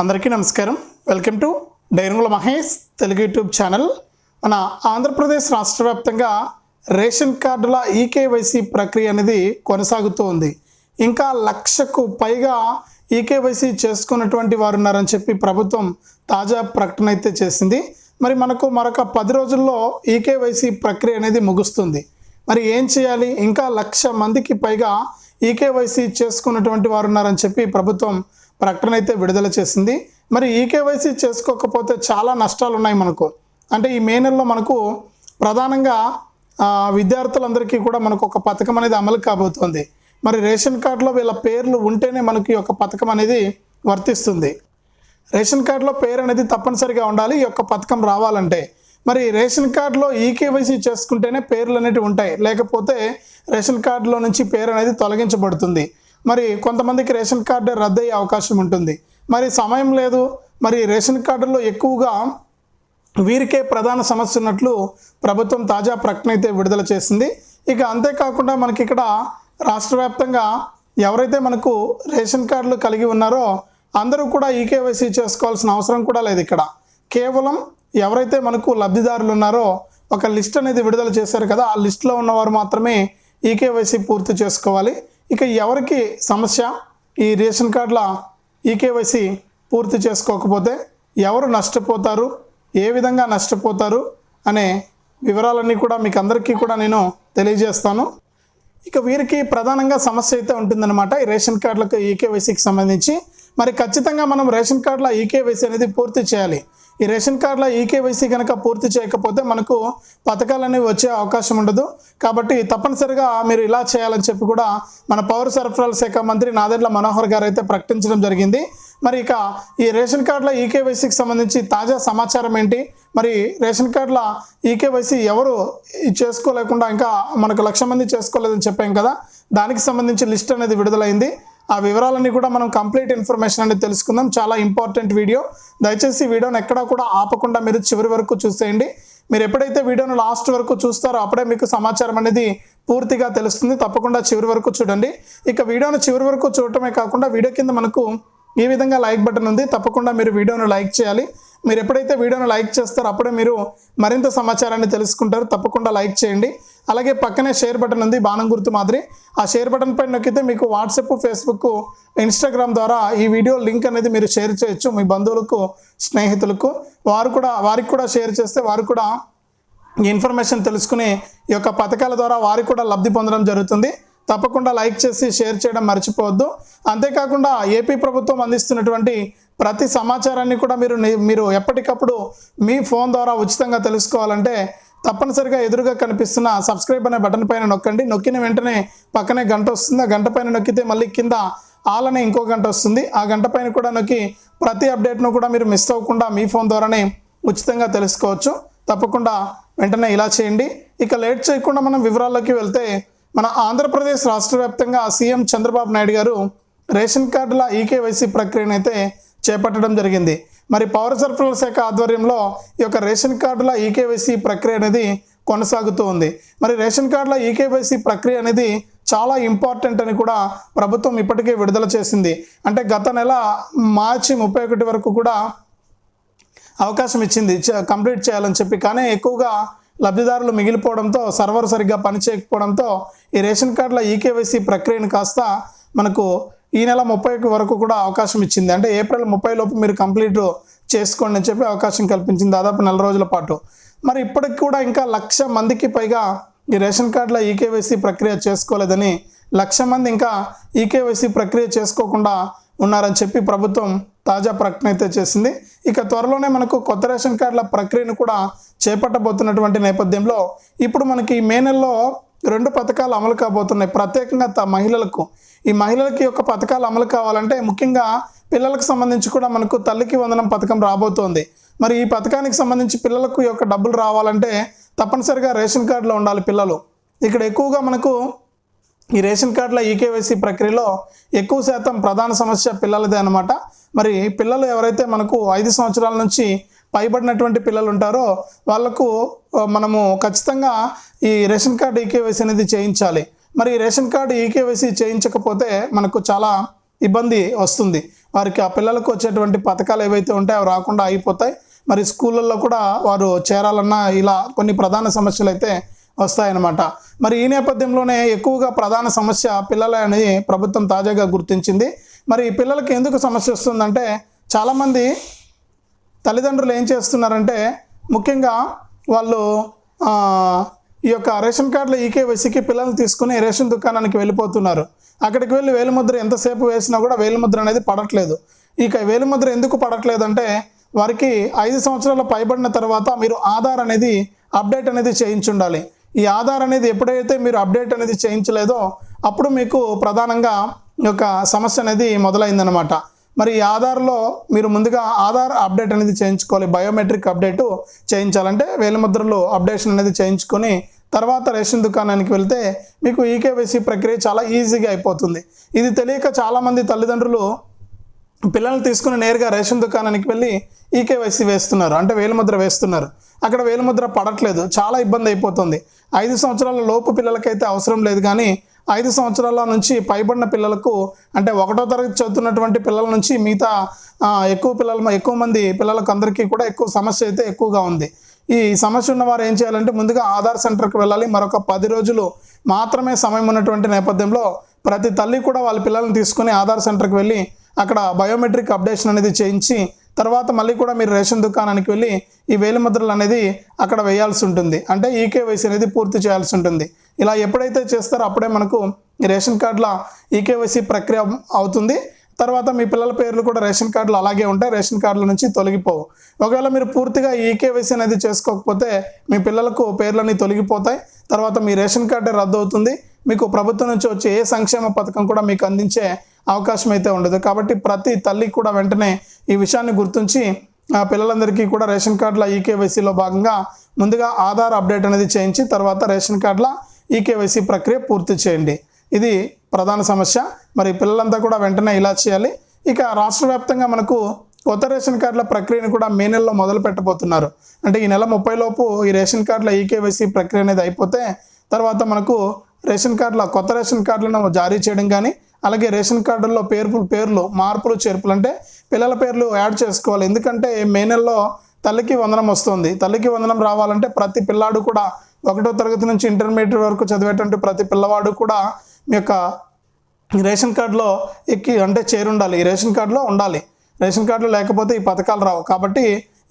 అందరికీ నమస్కారం. Welcome to Dairangula Mahesh Telugu YouTube channel. మన ఆంధ్రప్రదేశ్ రాష్ట్ర వ్యాప్తంగా రేషన్ కార్డుల ఈకేవైసీ ప్రక్రియ అనేది కొనసాగుతూ ఉంది. ఇంకా లక్షకు పైగా ఈకేవైసీ చేసుకున్నటువంటి వారు ఉన్నారని చెప్పి ప్రభుత్వం తాజా ప్రకటన అయితే చేసింది. మరి మనకు మరొక పది రోజుల్లో ఈకేవైసీ ప్రక్రియ అనేది ముగుస్తుంది. మరి ఏం చేయాలి? ఇంకా లక్ష మందికి పైగా ఈకేవైసీ చేసుకున్నటువంటి వారు ఉన్నారని చెప్పి ప్రభుత్వం ప్రకటన అయితే విడుదల చేసింది. మరి ఈ కేవైసీ చేసుకోకపోతే చాలా నష్టాలు ఉన్నాయి మనకు. అంటే ఈ మే నెలలో మనకు ప్రధానంగా విద్యార్థులందరికీ కూడా మనకు ఒక పథకం అనేది అమలు కాబోతోంది. మరి రేషన్ కార్డులో వీళ్ళ పేర్లు ఉంటేనే మనకి ఈ యొక్క పథకం అనేది వర్తిస్తుంది. రేషన్ కార్డులో పేరు అనేది తప్పనిసరిగా ఉండాలి ఈ యొక్క పథకం రావాలంటే. మరి రేషన్ కార్డులో ఈకేవైసీ చేసుకుంటేనే పేర్లు అనేటివి ఉంటాయి. లేకపోతే రేషన్ కార్డులో నుంచి పేరు అనేది తొలగించబడుతుంది. మరి కొంతమందికి రేషన్ కార్డు రద్దయ్యే అవకాశం ఉంటుంది. మరి సమయం లేదు. మరి రేషన్ కార్డులో ఎక్కువగా వీరికే ప్రధాన సమస్య ఉన్నట్లు ప్రభుత్వం తాజా ప్రకటన అయితే విడుదల చేసింది. ఇక అంతేకాకుండా మనకి ఇక్కడ రాష్ట్ర వ్యాప్తంగా ఎవరైతే మనకు రేషన్ కార్డులు కలిగి ఉన్నారో అందరూ కూడా ఈకేవైసీ చేసుకోవాల్సిన అవసరం కూడా లేదు ఇక్కడ. కేవలం ఎవరైతే మనకు లబ్ధిదారులు ఉన్నారో ఒక లిస్ట్ అనేది విడుదల చేశారు కదా ఆ లిస్టులో ఉన్నవారు మాత్రమే ఈకేవైసీ పూర్తి చేసుకోవాలి. ఇక ఎవరికి సమస్య? ఈ రేషన్ కార్డుల ఈకేవైసీ పూర్తి చేసుకోకపోతే ఎవరు నష్టపోతారు? ఏ విధంగా నష్టపోతారు? అనే వివరాలన్నీ కూడా మీకు అందరికీ కూడా నేను తెలియజేస్తాను. ఇక వీరికి ప్రధానంగా సమస్య అయితే ఉంటుందన్నమాట ఈ రేషన్ కార్డులకు ఈకేవైసీకి సంబంధించి. మరి ఖచ్చితంగా మనం రేషన్ కార్డుల ఈకేవైసీ అనేది పూర్తి చేయాలి. ఈ రేషన్ కార్డులో ఈకేవైసీ కనుక పూర్తి చేయకపోతే మనకు పథకాలు అనేవి వచ్చే అవకాశం ఉండదు. కాబట్టి తప్పనిసరిగా మీరు ఇలా చేయాలని చెప్పి కూడా మన పౌర సరఫరాల శాఖ మంత్రి నాదెండ్ల మనోహర్ గారు అయితే ప్రకటించడం జరిగింది. మరి ఇక ఈ రేషన్ కార్డుల ఈకేవైసీకి సంబంధించి తాజా సమాచారం ఏంటి? మరి రేషన్ కార్డుల ఈకేవైసీ ఎవరు చేసుకోలేకుండా ఇంకా మనకు లక్ష మంది చేసుకోలేదని చెప్పాం కదా. దానికి సంబంధించి లిస్ట్ అనేది విడుదలైంది. ఆ వివరాలన్నీ కూడా మనం కంప్లీట్ ఇన్ఫర్మేషన్ అనేది తెలుసుకుందాం. చాలా ఇంపార్టెంట్ వీడియో. దయచేసి వీడియోని ఎక్కడా కూడా ఆపకుండా మీరు చివరి వరకు చూసేయండి. మీరు ఎప్పుడైతే వీడియోను లాస్ట్ వరకు చూస్తారో అప్పుడే మీకు సమాచారం అనేది పూర్తిగా తెలుస్తుంది. తప్పకుండా చివరి వరకు చూడండి. ఇక వీడియోను చివరి వరకు చూడటమే కాకుండా వీడియో కింద మనకు ఈ విధంగా లైక్ బటన్ ఉంది. తప్పకుండా మీరు వీడియోను లైక్ చేయాలి. మీరు ఎప్పుడైతే వీడియోను లైక్ చేస్తారో అప్పుడే మీరు మరింత సమాచారాన్ని తెలుసుకుంటారు. తప్పకుండా లైక్ చేయండి. అలాగే పక్కనే షేర్ బటన్ ఉంది బాణం గుర్తు మాదిరి. ఆ షేర్ బటన్ పైన నొక్కితే మీకు వాట్సాప్ ఫేస్బుక్ ఇన్స్టాగ్రామ్ ద్వారా ఈ వీడియో లింక్ అనేది మీరు షేర్ చేయొచ్చు మీ బంధువులకు స్నేహితులకు. వారు కూడా వారికి కూడా షేర్ చేస్తే వారు కూడా ఈ ఇన్ఫర్మేషన్ తెలుసుకుని ఈ యొక్క పథకాల ద్వారా వారికి కూడా లబ్ధి పొందడం జరుగుతుంది. తప్పకుండా లైక్ చేసి షేర్ చేయడం మర్చిపోవద్దు. అంతేకాకుండా ఏపీ ప్రభుత్వం అందిస్తున్నటువంటి ప్రతి సమాచారాన్ని కూడా మీరు మీరు ఎప్పటికప్పుడు మీ ఫోన్ ద్వారా ఉచితంగా తెలుసుకోవాలంటే తప్పనిసరిగా ఎదురుగా కనిపిస్తున్న సబ్స్క్రైబ్ అనే బటన్ పైన నొక్కండి. నొక్కిన వెంటనే పక్కనే గంట వస్తుంది. ఆ గంట పైన నొక్కితే మళ్ళీ కింద ఆలనే ఇంకో గంట వస్తుంది. ఆ గంట పైన కూడా నొక్కి ప్రతి అప్డేట్ను కూడా మీరు మిస్ అవ్వకుండా మీ ఫోన్ ద్వారానే ఉచితంగా తెలుసుకోవచ్చు. తప్పకుండా వెంటనే ఇలా చేయండి. ఇక లేట్ చేయకుండా మనం వివరాల్లోకి వెళ్తే మన ఆంధ్రప్రదేశ్ రాష్ట్ర వ్యాప్తంగా సీఎం చంద్రబాబు నాయుడు గారు రేషన్ కార్డుల ఈకేవైసీ ప్రక్రియను అయితే చేపట్టడం జరిగింది. మరి పౌర సరఫరాల శాఖ ఆధ్వర్యంలో ఈ యొక్క రేషన్ కార్డుల ఈకేవైసీ ప్రక్రియ అనేది కొనసాగుతూ ఉంది. మరి రేషన్ కార్డుల ఈకేవైసీ ప్రక్రియ అనేది చాలా ఇంపార్టెంట్ అని కూడా ప్రభుత్వం ఇప్పటికే విడుదల చేసింది. అంటే గత నెల మార్చి ముప్పై ఒకటి వరకు కూడా అవకాశం ఇచ్చింది. చ- కంప్లీట్ చేయాలని చెప్పి. కానీ ఎక్కువగా లబ్ధిదారులు మిగిలిపోవడంతో సర్వర్ సరిగ్గా పనిచేయకపోవడంతో ఈ రేషన్ కార్డుల ఈకేవైసీ ప్రక్రియను కాస్త మనకు ఈ నెల ముప్పై వరకు కూడా అవకాశం ఇచ్చింది. అంటే ఏప్రిల్ ముప్పై లోపు మీరు కంప్లీట్ చేసుకోండి అని చెప్పి అవకాశం కల్పించింది దాదాపు నెల రోజుల పాటు. మరి ఇప్పటికి కూడా ఇంకా లక్ష మందికి పైగా ఈ రేషన్ కార్డుల ఈకేవైసీ ప్రక్రియ చేసుకోలేదని లక్ష మంది ఇంకా ఈకేవైసీ ప్రక్రియ చేసుకోకుండా ఉన్నారని చెప్పి ప్రభుత్వం తాజా ప్రకటన అయితే చేసింది. ఇక త్వరలోనే మనకు కొత్త రేషన్ కార్డుల ప్రక్రియను కూడా చేపట్టబోతున్నటువంటి నేపథ్యంలో ఇప్పుడు మనకి మే నెలలో రెండు పథకాలు అమలు కాబోతున్నాయి. ప్రత్యేకంగా త- మహిళలకు ఈ మహిళలకి యొక్క పథకాలు అమలు కావాలంటే ముఖ్యంగా పిల్లలకు సంబంధించి కూడా మనకు తల్లికి వందనం పథకం రాబోతోంది. మరి ఈ పథకానికి సంబంధించి పిల్లలకు యొక్క డబ్బులు రావాలంటే తప్పనిసరిగా రేషన్ కార్డులో ఉండాలి పిల్లలు. ఇక్కడ ఎక్కువగా మనకు ఈ రేషన్ కార్డుల ఈకేవైసీ ప్రక్రియలో ఎక్కువ శాతం ప్రధాన సమస్య పిల్లలదే అనమాట మరి పిల్లలు ఎవరైతే మనకు ఐదు సంవత్సరాల నుంచి పైబడినటువంటి పిల్లలు ఉంటారో వాళ్ళకు మనము ఖచ్చితంగా ఈ రేషన్ కార్డు ఈకేవైసీ అనేది చేయించాలి. మరి రేషన్ కార్డు ఈకేవైసీ చేయించకపోతే మనకు చాలా ఇబ్బంది వస్తుంది. వారికి ఆ పిల్లలకు వచ్చేటువంటి పథకాలు ఏవైతే ఉంటాయో అవి రాకుండా అయిపోతాయి మరి స్కూళ్ళల్లో కూడా వారు చేరాలన్నా ఇలా కొన్ని ప్రధాన సమస్యలు అయితే వస్తాయన్నమాట. మరి ఈ నేపథ్యంలోనే ఎక్కువగా ప్రధాన సమస్య పిల్లలే అని ప్రభుత్వం తాజాగా గుర్తించింది. మరి ఈ పిల్లలకి ఎందుకు సమస్య వస్తుందంటే చాలామంది తల్లిదండ్రులు ఏం చేస్తున్నారంటే ముఖ్యంగా వాళ్ళు ఈ యొక్క రేషన్ కార్డులో ఈకేవైసీకి పిల్లల్ని తీసుకుని రేషన్ దుకాణానికి వెళ్ళిపోతున్నారు. అక్కడికి వెళ్ళి వేలుముద్ర ఎంతసేపు వేసినా కూడా వేలిముద్ర అనేది పడట్లేదు. ఇక వేలిముద్ర ఎందుకు పడట్లేదంటే వారికి ఐదు సంవత్సరాలు పైబడిన తర్వాత మీరు ఆధార్ అనేది అప్డేట్ అనేది చేయించుండాలి. ఈ ఆధార్ అనేది ఎప్పుడైతే మీరు అప్డేట్ అనేది చేయించలేదో అప్పుడు మీకు ప్రధానంగా ఈ యొక్క సమస్య అనేది మొదలైందనమాట మరి ఈ ఆధార్లో మీరు ముందుగా ఆధార్ అప్డేట్ అనేది చేయించుకోవాలి బయోమెట్రిక్ అప్డేటు చేయించాలంటే వేలిముద్రలు అప్డేషన్ అనేది చేయించుకొని తర్వాత రేషన్ దుకాణానికి వెళ్తే మీకు ఈకేవైసీ ప్రక్రియ చాలా ఈజీగా అయిపోతుంది. ఇది తెలియక చాలామంది తల్లిదండ్రులు పిల్లల్ని తీసుకుని నేరుగా రేషన్ దుకాణానికి వెళ్ళి ఈకేవైసీ వేస్తున్నారు అంటే వేలిముద్ర వేస్తున్నారు. అక్కడ వేలిముద్ర పడట్లేదు చాలా ఇబ్బంది అయిపోతుంది. ఐదు సంవత్సరాల లోపు పిల్లలకైతే అవసరం లేదు కానీ ఐదు సంవత్సరాల నుంచి పైబడిన పిల్లలకు అంటే ఒకటో తరగతి చదువుతున్నటువంటి పిల్లల నుంచి మిగతా ఎక్కువ పిల్లల ఎక్కువ మంది పిల్లలకు అందరికీ కూడా ఎక్కువ సమస్య అయితే ఎక్కువగా ఉంది. ఈ సమస్య ఉన్న వారు ఏం చేయాలంటే ముందుగా ఆధార్ సెంటర్కి వెళ్ళాలి. మరొక పది రోజులు మాత్రమే సమయం ఉన్నటువంటి నేపథ్యంలో ప్రతి తల్లి కూడా వాళ్ళ పిల్లల్ని తీసుకుని ఆధార్ సెంటర్కి వెళ్ళి అక్కడ బయోమెట్రిక్ అప్డేషన్ అనేది చేయించి తర్వాత మళ్ళీ కూడా మీరు రేషన్ దుకాణానికి వెళ్ళి ఈ వేలిముద్రలు అనేది అక్కడ వేయాల్సి ఉంటుంది. అంటే ఈకేవైసీ అనేది పూర్తి చేయాల్సి ఉంటుంది. ఇలా ఎప్పుడైతే చేస్తారో అప్పుడే మనకు రేషన్ కార్డుల ఈకేవైసీ ప్రక్రియ అవుతుంది. తర్వాత మీ పిల్లల పేర్లు కూడా రేషన్ కార్డులు అలాగే ఉంటాయి. రేషన్ కార్డుల నుంచి తొలగిపోవు. ఒకవేళ మీరు పూర్తిగా ఈకేవైసీ అనేది చేసుకోకపోతే మీ పిల్లలకు పేర్లన్నీ తొలగిపోతాయి. తర్వాత మీ రేషన్ కార్డే రద్దు అవుతుంది. మీకు ప్రభుత్వం నుంచి వచ్చే ఏ సంక్షేమ పథకం కూడా మీకు అందించే అవకాశం అయితే ఉండదు. కాబట్టి ప్రతి తల్లి కూడా వెంటనే ఈ విషయాన్ని గుర్తుంచి ఆ పిల్లలందరికీ కూడా రేషన్ కార్డుల ఈకేవైసీలో భాగంగా ముందుగా ఆధార్ అప్డేట్ అనేది చేయించి తర్వాత రేషన్ కార్డుల ఈకేవైసీ ప్రక్రియ పూర్తి చేయండి. ఇది ప్రధాన సమస్య. మరి పిల్లలంతా కూడా వెంటనే ఇలా చేయాలి. ఇక రాష్ట్ర వ్యాప్తంగా మనకు కొత్త రేషన్ కార్డుల ప్రక్రియను కూడా మే నెలలో మొదలు పెట్టబోతున్నారు. అంటే ఈ నెల ముప్పై లోపు ఈ రేషన్ కార్డుల ఈకేవైసీ ప్రక్రియ అనేది అయిపోతే తర్వాత మనకు రేషన్ కార్డుల కొత్త రేషన్ కార్డులను జారీ చేయడం కానీ అలాగే రేషన్ కార్డుల్లో పేర్లు పేర్లు మార్పులు చేర్పులు అంటే పిల్లల పేర్లు యాడ్ చేసుకోవాలి. ఎందుకంటే మే నెలలో తల్లికి వందనం వస్తుంది. తల్లికి వందనం రావాలంటే ప్రతి పిల్లాడు కూడా ఒకటో తరగతి నుంచి ఇంటర్మీడియట్ వరకు చదివేటువంటి ప్రతి పిల్లవాడు కూడా మీ యొక్క రేషన్ కార్డులో ఎక్కి అంటే చేరుండాలి. ఈ రేషన్ కార్డులో ఉండాలి. రేషన్ కార్డులో లేకపోతే ఈ పథకాలు రావు. కాబట్టి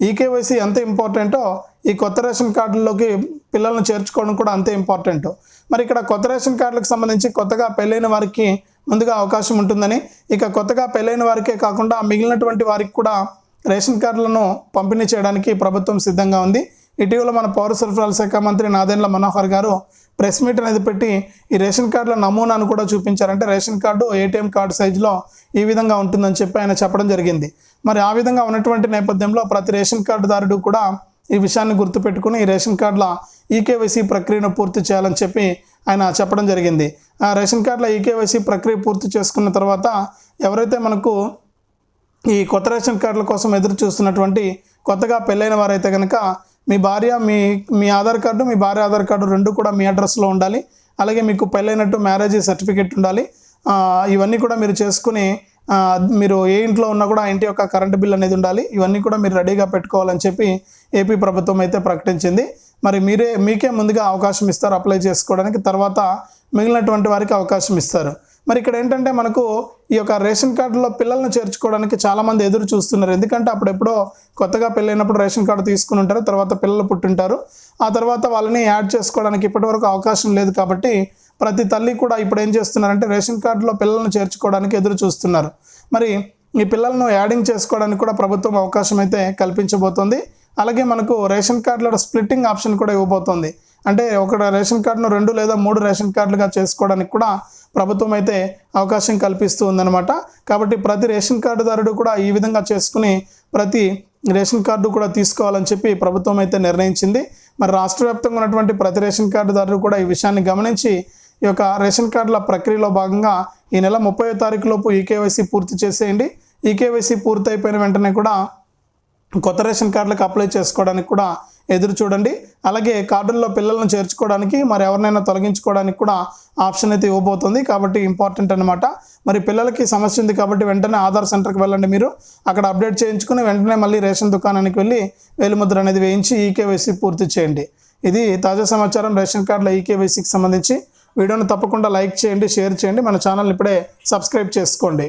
ఈకేవైసీ ఎంత ఇంపార్టెంటో ఈ కొత్త రేషన్ కార్డుల్లోకి పిల్లలను చేర్చుకోవడం కూడా అంతే ఇంపార్టెంట్. మరి ఇక్కడ కొత్త రేషన్ కార్డులకు సంబంధించి కొత్తగా పెళ్ళైన వారికి ముందుగా అవకాశం ఉంటుందని. ఇక కొత్తగా పెళ్ళైన వారికే కాకుండా మిగిలినటువంటి వారికి కూడా రేషన్ కార్డులను పంపిణీ చేయడానికి ప్రభుత్వం సిద్ధంగా ఉంది. ఇటీవల మన పౌర సరఫరాల శాఖ మంత్రి నాదెండ్ల మనోహర్ గారు ప్రెస్ మీట్ అనేది పెట్టి ఈ రేషన్ కార్డుల నమూనాను కూడా చూపించారంటే రేషన్ కార్డు ఏటీఎం కార్డు సైజులో ఈ విధంగా ఉంటుందని చెప్పి ఆయన చెప్పడం జరిగింది. మరి ఆ విధంగా ఉన్నటువంటి నేపథ్యంలో ప్రతి రేషన్ కార్డుదారుడు కూడా ఈ విషయాన్ని గుర్తుపెట్టుకుని ఈ రేషన్ కార్డుల ఈకేవైసీ ప్రక్రియను పూర్తి చేయాలని చెప్పి ఆయన చెప్పడం జరిగింది. ఆ రేషన్ కార్డుల ఈకేవైసీ ప్రక్రియ పూర్తి చేసుకున్న తర్వాత ఎవరైతే మనకు ఈ కొత్త రేషన్ కార్డుల కోసం ఎదురు చూస్తున్నటువంటి కొత్తగా పెళ్ళైన వారైతే కనుక మీ భార్య మీ మీ ఆధార్ కార్డు మీ భార్య ఆధార్ కార్డు రెండు కూడా మీ అడ్రస్లో ఉండాలి. అలాగే మీకు పెళ్ళైనట్టు మ్యారేజ్ సర్టిఫికేట్ ఉండాలి. ఇవన్నీ కూడా మీరు చేసుకుని మీరు ఏ ఇంట్లో ఉన్నా కూడా ఆ ఇంటి యొక్క కరెంటు బిల్ అనేది ఉండాలి. ఇవన్నీ కూడా మీరు రెడీగా పెట్టుకోవాలని చెప్పి ఏపీ ప్రభుత్వం అయితే ప్రకటించింది. మరి మీరే మీకే ముందుగా అవకాశం ఇస్తారు అప్లై చేసుకోవడానికి తర్వాత మిగిలినటువంటి వారికి అవకాశం ఇస్తారు. మరి ఇక్కడ ఏంటంటే మనకు ఈ యొక్క రేషన్ కార్డులో పిల్లల్ని చేర్చుకోవడానికి చాలామంది ఎదురు చూస్తున్నారు. ఎందుకంటే అప్పుడెప్పుడో కొత్తగా పెళ్ళైనప్పుడు రేషన్ కార్డు తీసుకుని ఉంటారు తర్వాత పిల్లలు పుట్టింటారు. ఆ తర్వాత వాళ్ళని యాడ్ చేసుకోవడానికి ఇప్పటివరకు అవకాశం లేదు కాబట్టి ప్రతి తల్లి కూడా ఇప్పుడు ఏం చేస్తున్నారంటే రేషన్ కార్డులో పిల్లలను చేర్చుకోవడానికి ఎదురు చూస్తున్నారు. మరి ఈ పిల్లలను యాడింగ్ చేసుకోవడానికి కూడా ప్రభుత్వం అవకాశం అయితే కల్పించబోతోంది. అలాగే మనకు రేషన్ కార్డులో స్ప్లిట్టింగ్ ఆప్షన్ కూడా ఇవ్వబోతోంది. అంటే ఒక రేషన్ కార్డును రెండు లేదా మూడు రేషన్ కార్డులుగా చేసుకోవడానికి కూడా ప్రభుత్వం అయితే అవకాశం కల్పిస్తూ ఉందన్నమాట. కాబట్టి ప్రతి రేషన్ కార్డుదారుడు కూడా ఈ విధంగా చేసుకుని ప్రతి రేషన్ కార్డు కూడా తీసుకోవాలని చెప్పి ప్రభుత్వం అయితే నిర్ణయించింది. మరి రాష్ట్ర వ్యాప్తంగా ఉన్నటువంటి ప్రతి రేషన్ కార్డుదారుడు కూడా ఈ విషయాన్ని గమనించి ఈ యొక్క రేషన్ కార్డుల ప్రక్రియలో భాగంగా ఈ నెల ముప్పై తారీఖు లోపు ఈకేవైసీ పూర్తి చేసేయండి. ఈకేవైసీ పూర్తయిపోయిన వెంటనే కూడా కొత్త రేషన్ కార్డులకు అప్లై చేసుకోవడానికి కూడా ఎదురు చూడండి. అలాగే కార్డుల్లో పిల్లలను చేర్చుకోవడానికి మరి ఎవరినైనా తొలగించుకోవడానికి కూడా ఆప్షన్ అయితే ఇవ్వబోతుంది. కాబట్టి ఇంపార్టెంట్ అనమాట మరి పిల్లలకి సమస్య ఉంది కాబట్టి వెంటనే ఆధార్ సెంటర్కి వెళ్ళండి మీరు. అక్కడ అప్డేట్ చేయించుకుని వెంటనే మళ్ళీ రేషన్ దుకాణానికి వెళ్ళి వేలిముద్ర అనేది వేయించి ఈకేవైసీ పూర్తి చేయండి. ఇది తాజా సమాచారం. రేషన్ కార్డుల ఈకేవైసీకి సంబంధించి. వీడియోని తప్పకుండా లైక్ చేయండి షేర్ చేయండి. మన ఛానల్ ఇప్పుడే సబ్స్క్రైబ్ చేసుకోండి.